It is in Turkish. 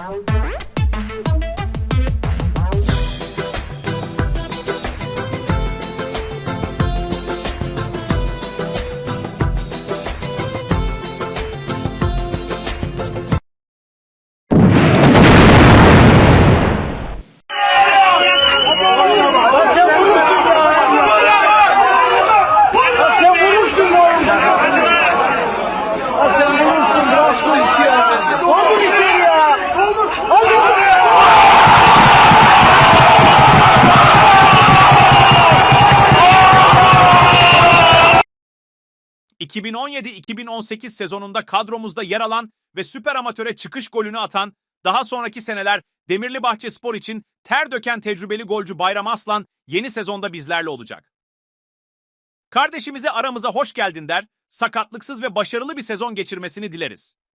Wow. 2017-2018 sezonunda kadromuzda yer alan ve süper amatöre çıkış golünü atan, daha sonraki seneler Demirli Bahçe Spor için ter döken tecrübeli golcü Bayram Aslan yeni sezonda bizlerle olacak. Kardeşimize aramıza hoş geldin der, sakatlıksız ve başarılı bir sezon geçirmesini dileriz.